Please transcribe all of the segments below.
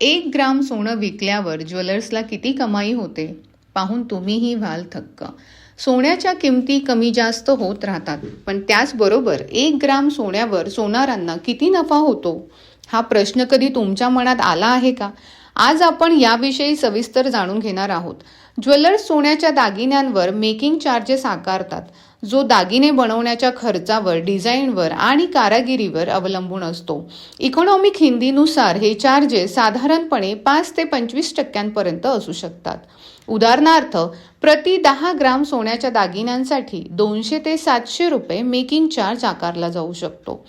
एक ग्राम सोनं विकल्यावर ज्वेलर्सला किती कमाई होते? पाहून तुम्हीही व्हाल थक्क. सोन्याच्या किमती कमी जास्त होत राहतात पण त्याचबरोबर एक ग्राम सोन्यावर सोनारांना किती नफा होतो? हा प्रश्न कधी तुमच्या मनात आला आहे का? आज आपण याविषयी सविस्तर जाणून घेणार आहोत. ज्वेलर्स सोन्याच्या दागिन्यांवर मेकिंग चार्जेस आकारतात. जो दागिने बनवण्याच्या खर्चावर डिझाईनवर आणि कारागिरीवर अवलंबून असतो. इकॉनॉमिक हिंदीनुसार हे चार्जेस साधारणपणे पाच ते पंचवीस टक्क्यांपर्यंत असू शकतात. उदाहरणार्थ प्रति दहा ग्राम सोन्याच्या दागिन्यांसाठी दोनशे ते सातशे रुपये मेकिंग चार्ज आकारला जाऊ शकतो.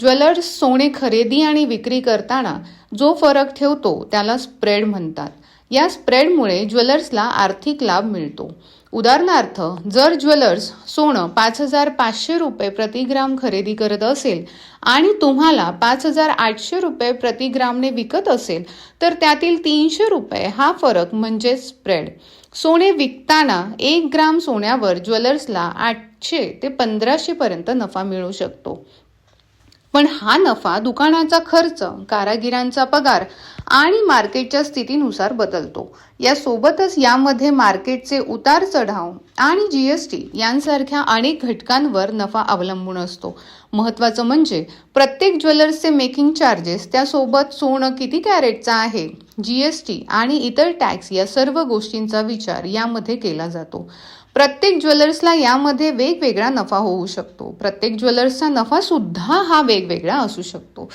ज्वेलर्स सोने खरेदी आणि विक्री करताना जो फरक ठेवतो त्याला स्प्रेड म्हणतात. या स्प्रेडमुळे ज्वेलर्सला आर्थिक लाभ मिळतो. उदाहरणार्थ जर ज्वेलर्स सोनं पाच हजार पाचशे रुपये प्रतिग्राम खरेदी करत असेल आणि तुम्हाला पाच हजार आठशे रुपये प्रतिग्रामने विकत असेल तर त्यातील तीनशे रुपये हा फरक म्हणजे स्प्रेड सोने विकताना एक ग्राम सोन्यावर ज्वेलर्सला आठशे ते पंधराशे पर्यंत नफा मिळू शकतो. पण हा नफा दुकानाचा खर्च कारागिरांचा पगार आणि मार्केटच्या स्थितीनुसार बदलतो. यासोबतच यामध्ये मार्केटचे उतार चढाव आणि जी एस टी यांसारख्या अनेक घटकांवर नफा अवलंबून असतो. महत्त्वाचं म्हणजे प्रत्येक ज्वेलर्सचे मेकिंग चार्जेस त्यासोबत सोनं किती कॅरेटचं आहे? जी एस टी आणि इतर टॅक्स या सर्व गोष्टींचा विचार यामध्ये केला जातो. प्रत्येक ज्वेलर्सला यामध्ये वेगवेगळा नफा होऊ शकतो. प्रत्येक ज्वेलर्सचा नफा सुद्धा हा वेगवेगळा असू शकतो.